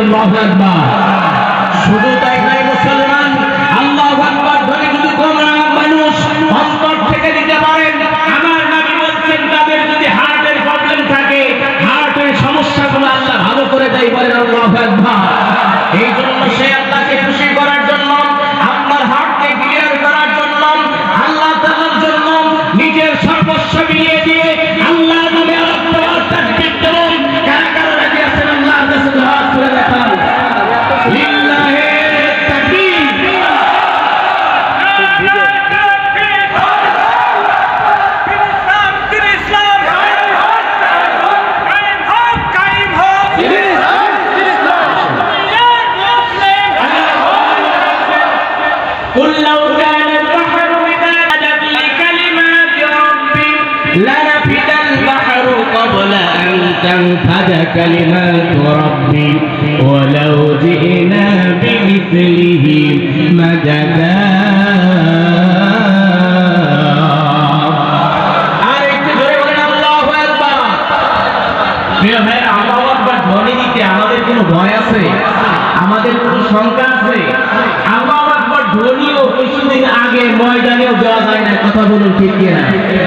আল্লাহু আকবার। শুধু তাই নয়, মুসলমান, আল্লাহু আকবার ধরে যদি কোন মানুষ অন্তর থেকে দিতে পারেন, আমার নবী বলছেন, তাদের যদি হার্টের প্রবলেম থাকে, হার্টের সমস্যাগুলো আল্লাহ ভালো করে দেয় বলেন আল্লাহু আকবার। এই تنفد كلمات ربي ولو جئنا بمثله مددا আর একটু জোরে বলেন আল্লাহু আকবার প্রিয় ভাই আল্লাহু আকবার ধ্বনি দিতে আমাদের কোনো ভয় আছে আমাদের কোনো শঙ্কা আছে ধ্বনিও কিছুদিন আগে ময়দানেও দেওয়া যায় না